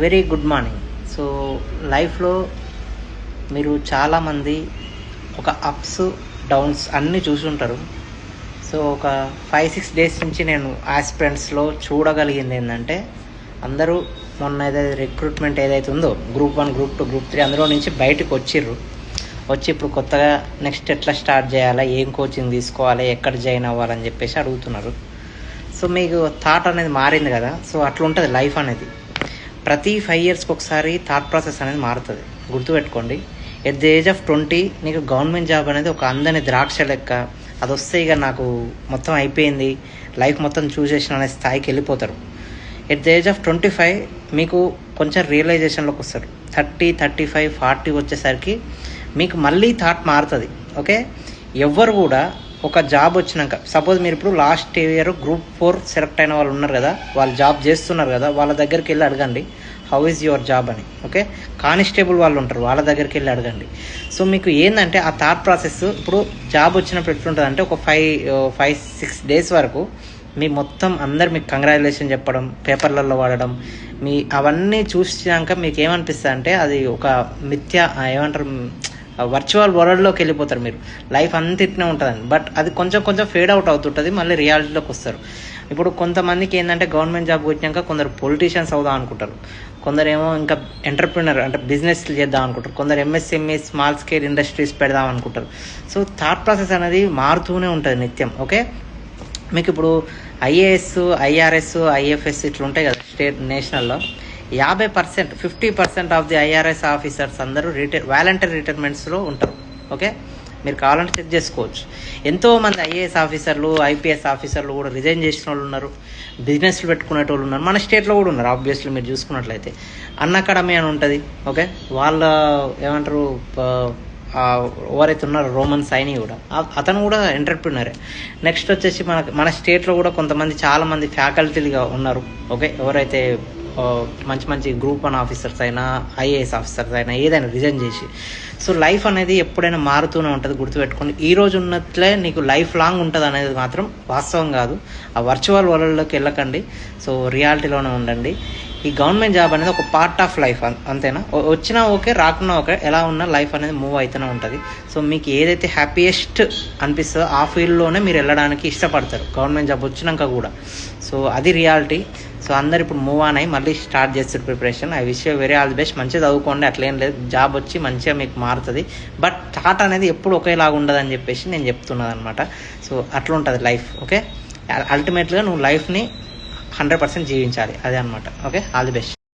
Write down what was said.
Very good morning. So లైఫ్లో మీరు చాలామంది ఒక అప్స్ డౌన్స్ అన్నీ చూసుంటారు. సో ఒక ఫైవ్ సిక్స్ డేస్ నుంచి నేను ఆస్పిరెంట్స్లో చూడగలిగింది ఏంటంటే అందరూ మొన్న ఏదైతే రిక్రూట్మెంట్ ఏదైతే ఉందో group one group two group three అందులో నుంచి బయటకు వచ్చిర్రు. వచ్చి ఇప్పుడు కొత్తగా నెక్స్ట్ ఎట్లా స్టార్ట్ చేయాలా ఏం కోచింగ్ తీసుకోవాలి ఎక్కడ జాయిన్ అవ్వాలని చెప్పేసి అడుగుతున్నారు. సో మీకు థాట్ అనేది మారింది కదా. సో అట్లా ఉంటుంది లైఫ్ అనేది. ప్రతి ఫైవ్ ఇయర్స్కి ఒకసారి థాట్ ప్రాసెస్ అనేది మారుతుంది. గుర్తుపెట్టుకోండి. At the age of twenty నీకు గవర్నమెంట్ జాబ్ అనేది ఒక అందని ద్రాక్ష లెక్క అది వస్తే ఇక నాకు మొత్తం అయిపోయింది. లైఫ్ మొత్తం చూసేసిన అనే స్థాయికి వెళ్ళిపోతారు. At the age of twenty five మీకు కొంచెం రియలైజేషన్లోకి వస్తారు. థర్టీ థర్టీ ఫైవ్ ఫార్టీ వచ్చేసరికి మీకు మళ్ళీ థాట్ మారుతుంది. ఓకే ఎవ్వరు కూడా ఒక జాబ్ వచ్చినాక సపోజ్ మీరు ఇప్పుడు last year group four select అయిన వాళ్ళు ఉన్నారు కదా వాళ్ళు జాబ్ చేస్తున్నారు కదా వాళ్ళ దగ్గరికి వెళ్ళి అడగండి హౌ ఈజ్ యువర్ జాబ్ అని ఓకే కానిస్టేబుల్ వాళ్ళు ఉంటారు వాళ్ళ దగ్గరికి వెళ్ళి అడగండి. సో మీకు ఏంటంటే ఆ థాట్ ప్రాసెస్ ఇప్పుడు జాబ్ వచ్చినప్పుడు ఎట్లుంటుంది అంటే ఒక ఫైవ్ ఫైవ్ సిక్స్ డేస్ వరకు మీ మొత్తం అందరు మీకు కంగ్రాచులేషన్ చెప్పడం పేపర్లలో వాడడం మీ అవన్నీ చూసినాక మీకు ఏమనిపిస్తుంది అంటే అది ఒక మిథ్య ఏమంటారు వర్చువల్ వరల్డ్లోకి వెళ్ళిపోతారు మీరు. లైఫ్ అంత ఇట్నే ఉంటుందండి. బట్ అది కొంచెం కొంచెం ఫేడ్ అవుట్ అవుతుంటుంది మళ్ళీ రియాలిటీలోకి వస్తారు. ఇప్పుడు కొంతమందికి ఏంటంటే గవర్నమెంట్ జాబ్ వచ్చినాక కొందరు పొలిటీషియన్స్ అవుదాం అనుకుంటారు. కొందరేమో ఇంకా ఎంటర్ప్రినర్ అంటే బిజినెస్ చేద్దాం అనుకుంటారు. కొందరు ఎంఎస్ఎంఈ స్మాల్ స్కేల్ ఇండస్ట్రీస్ పెడదాం అనుకుంటారు. సో థాట్ ప్రాసెస్ అనేది మారుతూనే ఉంటుంది నిత్యం ఓకే? మీకు ఇప్పుడు ఐఏఎస్ ఐఆర్ఎస్ ఐఎఫ్ఎస్ ఇట్లా ఉంటాయి కదా స్టేట్ నేషనల్లో. యాభై percent fifty percent of the IRS officers అందరూ రిటైర్ వాలంటీర్ రిటైర్మెంట్స్లో ఉంటారు. ఓకే? మీరు కావాలంటే చెక్ చేసుకోవచ్చు. ఎంతోమంది ఐఏఎస్ ఆఫీసర్లు ఐపీఎస్ ఆఫీసర్లు కూడా రిజైన్ చేసిన వాళ్ళు ఉన్నారు. బిజినెస్లు పెట్టుకునే వాళ్ళు ఉన్నారు. మన స్టేట్లో కూడా ఉన్నారు ఆబ్వియస్లీ మీరు చూసుకున్నట్లయితే. అన్న అకాడమీ అని ఉంటుంది ఓకే? వాళ్ళ ఏమంటారు ఎవరైతే ఉన్నారో రోమన్ సైని కూడా అతను కూడా ఎంటర్ప్రినరే. నెక్స్ట్ వచ్చేసి మన మన స్టేట్లో కూడా కొంతమంది చాలామంది ఫ్యాకల్టీలుగా ఉన్నారు ఓకే? ఎవరైతే మంచి మంచి గ్రూప్ వన్ ఆఫీసర్స్ అయినా ఐఏఎస్ ఆఫీసర్స్ అయినా ఏదైనా రిజైన్ చేసి. సో లైఫ్ అనేది ఎప్పుడైనా మారుతూనే ఉంటుంది గుర్తుపెట్టుకోండి. ఈ రోజు ఉన్నట్లే నీకు లైఫ్ లాంగ్ ఉంటుంది అనేది మాత్రం వాస్తవం కాదు. ఆ వర్చువల్ వరల్డ్లోకి వెళ్ళకండి. సో రియాలిటీలోనే ఉండండి. ఈ గవర్నమెంట్ జాబ్ అనేది ఒక పార్ట్ ఆఫ్ లైఫ్ అంతేనా? వచ్చినా ఓకే రాకున్నా ఓకే ఎలా ఉన్నా లైఫ్ అనేది మూవ్ అవుతూనే ఉంటుంది. సో మీకు ఏదైతే హ్యాపీయెస్ట్ అనిపిస్తుందో ఆ ఫీల్డ్లోనే మీరు వెళ్ళడానికి ఇష్టపడతారు. గవర్నమెంట్ జాబ్ వచ్చినాక కూడా. సో అది రియాలిటీ సో అందరు ఇప్పుడు మూవ్ ఆన్ అయ్యి మళ్ళీ స్టార్ట్ చేస్తారు preparation I wish very all the best మంచిగా చదువుకోండి అట్లేం లేదు. జాబ్ వచ్చి మంచిగా మీకు మారుతుంది. బట్ థాట్ అనేది ఎప్పుడు ఒకేలాగా ఉండదని చెప్పేసి నేను చెప్తున్నాను అనమాట సో అట్లా ఉంటుంది లైఫ్ ఓకే అల్టిమేట్గా నువ్వు లైఫ్ని హండ్రెడ్ పర్సెంట్ జీవించాలి. అదే అనమాట ఓకే ఆల్ ది బెస్ట్